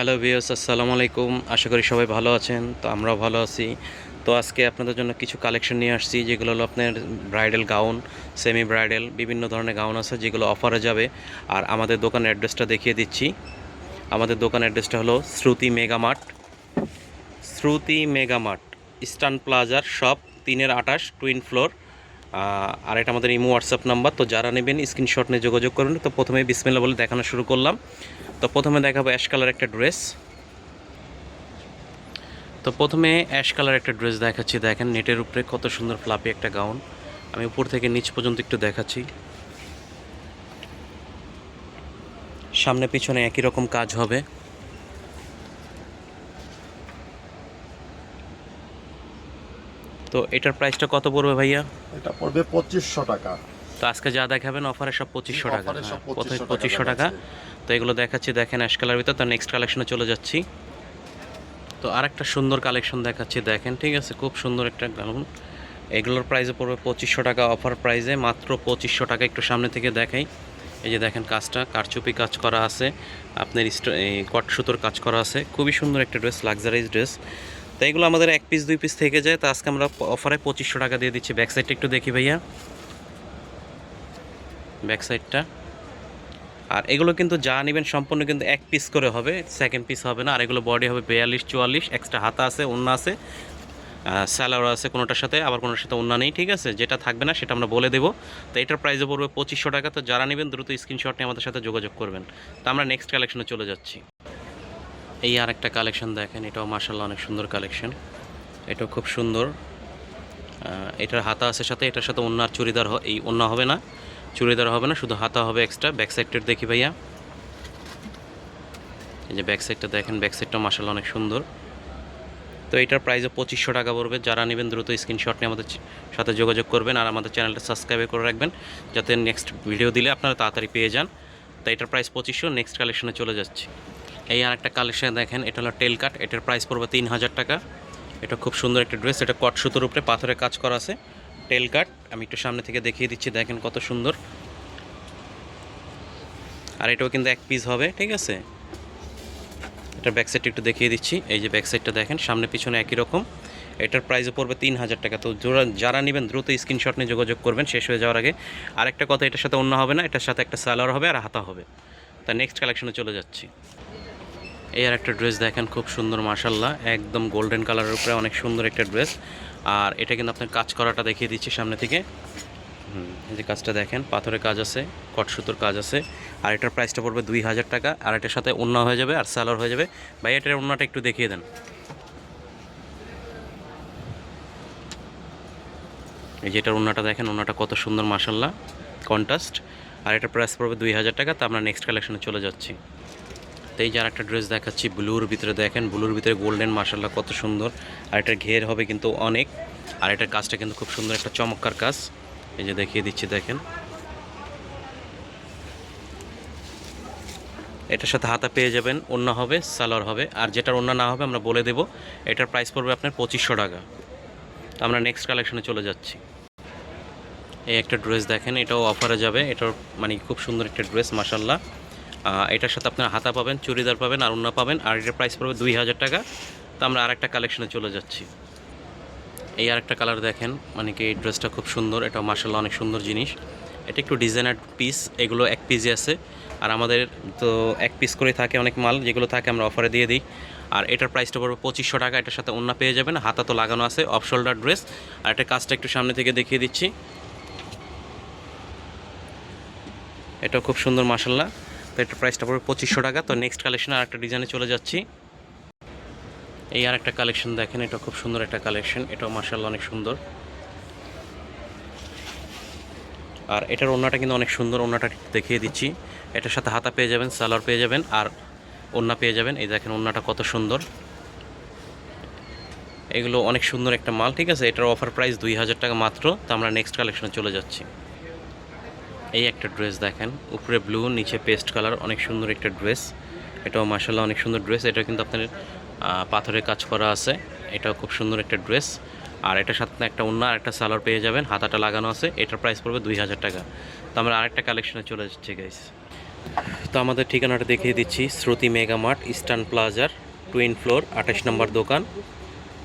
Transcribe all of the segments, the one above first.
Hello views আসসালামু আলাইকুম। আশা করি সবাই ভালো আছেন, তো আমরাও ভালো আছি। তো আজকে আপনাদের জন্য কিছু কালেকশন নিয়ে আসছি, যেগুলো হলো আপনার ব্রাইডাল গাউন, সেমি ব্রাইডাল, বিভিন্ন ধরনের গাউন আছে যেগুলো অফারে যাবে। আর আমাদের দোকানের অ্যাড্রেসটা দেখিয়ে দিচ্ছি। আমাদের দোকান অ্যাড্রেসটা হলো Shruti mega mart Shruti mega mart eastern প্লাজার শপ, তিনের আটাশ, টুইন ফ্লোর। আর এটা আমাদের ইমো হোয়াটসঅ্যাপ নাম্বার, তো যারা নেবেন স্ক্রিনশট নিয়ে যোগাযোগ করুন। তো প্রথমে বিসমিল্লা বলে দেখানো শুরু করলাম। তো প্রথমে দেখাবো অ্যাশ কালার একটা ড্রেস। তো প্রথমে অ্যাশ কালার একটা ড্রেস দেখাচ্ছি দেখেন নেটের উপরে কত সুন্দর ফ্লাপি একটা গাউন। আমি উপর থেকে নিচ পর্যন্ত একটু দেখাচ্ছি। সামনে পিছনে একই রকম কাজ হবে। তো এটার প্রাইসটা কত পড়বে ভাইয়া? এটা পড়বে পঁচিশশো টাকা। তো আজকে যা দেখাবেন অফারে সব পঁচিশশো টাকা। হ্যাঁ, 2500 টাকা পঁচিশশো টাকা। তো এগুলো দেখাচ্ছি, দেখেন অ্যাশ কালার ভিতর। তো নেক্সট কালেকশনে চলে যাচ্ছি। তো আরেকটা সুন্দর কালেকশন দেখাচ্ছি, দেখেন, ঠিক আছে, খুব সুন্দর একটা গাউন এগুলোর প্রাইসে পড়বে পঁচিশশো টাকা অফার প্রাইসে মাত্র পঁচিশশো টাকা একটু সামনে থেকে দেখাই। এই যে দেখেন কাজটা, কারচুপি কাজ করা আছে, আপনার কট সুতোর কাজ করা আছে, খুবই সুন্দর একটা ড্রেস লাক্সারাইজ ড্রেস তো এগুলো আমাদের এক পিস দুই পিস থেকে যায়, তো আজকে আমরা অফারে পঁচিশশো টাকা দিয়ে দিচ্ছি। ব্যাক সাইডটা একটু দেখি ভাইয়া। ব্যাক সাইডটা আর এগুলো কিন্তু যা নেবেন সম্পূর্ণ কিন্তু এক পিস করে হবে সেকেন্ড পিস হবে না, আর এগুলো বডি হবে বিয়াল্লিশ, চুয়াল্লিশ এক্সট্রা হাতা আছে ওন্না আছে স্যালার আছে কোনোটার সাথে, আবার কোনোটার সাথে ওন্না নেই, ঠিক আছে? যেটা থাকবে না সেটা আমরা বলে দেবো। তো এটার প্রাইসও পড়বে পঁচিশশো টাকা, তো যারা নেবেন দ্রুত স্ক্রিনশট নিয়ে আমাদের সাথে যোগাযোগ করবেন। তো আমরা নেক্সট কালেকশনে চলে যাচ্ছি। এই আর একটা কালেকশন দেখেন, এটাও মার্শাল্লাহ অনেক সুন্দর কালেকশন এটাও খুব সুন্দর। এটার হাতা আছে সাথে, এটার সাথে অন্য চুড়িদার এই অন্য হবে না। চুড়িদার হবে না, শুধু হাতা হবে এক্সট্রা ব্যাক সাইডটা দেখি ভাইয়া। এই যে ব্যাক সাইডটা দেখেন ব্যাক সাইডটা মাসাল্লাহ অনেক সুন্দর। তো এটার প্রাইসও পঁচিশশো টাকা পড়বে। যারা নেবেন দ্রুত স্ক্রিনশট নিয়ে আমাদের সাথে যোগাযোগ করবেন আর আমাদের চ্যানেলটা সাবস্ক্রাইব করে রাখবেন, যাতে নেক্সট ভিডিও দিলে আপনারা তাড়াতাড়ি পেয়ে যান। তো এটার প্রাইস পঁচিশশো নেক্সট কালেকশনে চলে যাচ্ছে। এই আর একটা কালেকশন দেখেন, এটা হলো টেল কাট এটার প্রাইস পড়বে তিন হাজার টাকা। এটা খুব সুন্দর একটা ড্রেস এটা কট সুতোর উপরে পাথরের কাজ করা আছে। টেল কাট। আমি একটু সামনে থেকে দেখিয়ে দিচ্ছি, দেখেন কত সুন্দর। আর এটাও কিন্তু এক পিস হবে, ঠিক আছে? এটার ব্যাক সাইডটা একটু দেখিয়ে দিচ্ছি। এই যে ব্যাক সাইডটা দেখেন, সামনে পিছনে একই রকম। এটার প্রাইসও পড়বে তিন হাজার টাকা। তো যারা- যারা নেবেন, দ্রুত স্ক্রিনশট নিয়ে যোগাযোগ করবেন, শেষ হয়ে যাওয়ার আগে। আরেকটা কথা, এটার সাথে অন্য হবে না, এটার সাথে একটা সালোয়ার হবে আর হাতা হবে। তা নেক্সট কালেকশনে চলে যাচ্ছি। এই আর একটা ড্রেস দেখেন, খুব সুন্দর মার্শাল্লাহ একদম গোল্ডেন কালারের উপরে অনেক সুন্দর একটা ড্রেস আর এটা কিন্তু আপনার কাজ করাটা দেখিয়ে দিচ্ছি সামনে থেকে। হুম, এই যে কাজটা দেখেন পাথরের কাজ আছে কট সুতোর কাজ আছে। আর এটার প্রাইসটা পড়বে দুই হাজার টাকা আর এটার সাথে অন্য হয়ে যাবে আর স্যালোর হয়ে যাবে। ভাই এটার অন্যটা একটু দেখিয়ে দেন। এই যে এটার অন্যটা দেখেন অন্যটা কত সুন্দর মাসাল্লাহ কন্ট্রাস্ট আর এটার প্রাইস পড়বে দুই হাজার টাকা তো আমরা নেক্সট কালেকশনে চলে যাচ্ছি। এই যে একটা ড্রেস দেখাচ্ছি ব্লুর ভিতরে দেখেন ব্লুর ভিতরে গোল্ডেন মার্শাল্লাহ কত সুন্দর। আর এটার ঘের হবে কিন্তু অনেক। আর এটার কাজটা কিন্তু খুব সুন্দর একটা চমৎকার কাজ। এই যে দেখিয়ে দিচ্ছি, দেখেন। এটার সাথে হাতা পেয়ে যাবেন অন্য হবে, সালোয়ার হবে। আর যেটার অন্য না হবে, আমরা বলে দেব, এটার প্রাইস পড়বে আপনার পঁচিশশো টাকা। তো আমরা নেক্সট কালেকশনে চলে যাচ্ছি। এই একটা ড্রেস দেখেন, এটাও অফারে যাবে। এটার মানে খুব সুন্দর একটা ড্রেস মাসাল্লাহ এটার সাথে আপনারা হাতা পাবেন, চুড়িদার পাবেন, আর অন্য পাবেন, আর এটার প্রাইস পড়বে দুই হাজার টাকা। তো আমরা আরেকটা কালেকশনে চলে যাচ্ছি। এই আরেকটা কালার দেখেন মানে কি এই ড্রেসটা খুব সুন্দর এটা মার্শাল্লাহ অনেক সুন্দর জিনিস। এটা একটু ডিজাইনার পিস এগুলো এক পিসই আছে। আর আমাদের তো এক পিস করে থাকে অনেক মাল, যেগুলো থাকে আমরা অফারে দিয়ে দিই। আর এটার প্রাইসটা পড়বে পঁচিশশো টাকা, এটার সাথে অন্য পেয়ে যাবেন, হাতা তো লাগানো আছে অফ শোল্ডার ড্রেস আর এটা কাজটা একটু সামনে থেকে দেখিয়ে দিচ্ছি। এটাও খুব সুন্দর মাসাল্লাহ তো এটার প্রাইসটা পড়বে পঁচিশশো টাকা। তো নেক্সট কালেকশনে আর একটা ডিজাইনে চলে যাচ্ছি। এই আর একটা কালেকশন দেখেন, এটা খুব সুন্দর একটা কালেকশন এটাও মার্শাল্লাহ অনেক সুন্দর। আর এটার ওন্নাটা কিন্তু অনেক সুন্দর ওন্নাটা দেখিয়ে দিচ্ছি। এটার সাথে হাতা পেয়ে যাবেন, সালোয়ার পেয়ে যাবেন, আর ওন্না পেয়ে যাবেন। এই দেখেন ওনাটা কত সুন্দর। এগুলো অনেক সুন্দর একটা মাল, ঠিক আছে? এটার অফার প্রাইস দুই হাজার টাকা মাত্র। তো আমরা নেক্সট কালেকশনে চলে যাচ্ছি। এই একটা ড্রেস দেখেন। উপরে ব্লু নিচে পেস্ট কালার অনেক সুন্দর একটা ড্রেস এটাও মার্শাল্লাহ অনেক সুন্দর ড্রেস এটা কিন্তু আপনার পাথরের কাজ করা আছে। এটাও খুব সুন্দর একটা ড্রেস আর এটার সাথে একটা অন্য আর একটা সালোয়ার পেয়ে যাবেন। হাতাটা লাগানো আছে। এটার প্রাইস পড়বে দুই হাজার টাকা। তো আমরা আরেকটা কালেকশনে চলে যাচ্ছি গাইস তো আমাদের ঠিকানাটা দেখিয়ে দিচ্ছি। শ্রুতি মেগা মার্ট, ইস্টার্ন প্লাজার, টুইন ফ্লোর, আঠাশ নম্বর দোকান।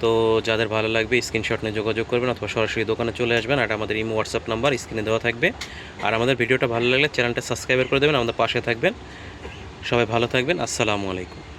তো যাদের ভালো লাগবে স্ক্রিনশট নিয়ে যোগাযোগ করবেন অথবা সরাসরি দোকানে চলে আসবেন, আর আমাদের ইমো হোয়াটসঅ্যাপ নাম্বার স্ক্রিনে দেওয়া থাকবে। আর আমাদের ভিডিওটা ভালো লাগলে চ্যানেলটা সাবস্ক্রাইব করে দেবেন, আমাদের পাশে থাকবেন। সবাই ভালো থাকবেন, আসসালামু আলাইকুম।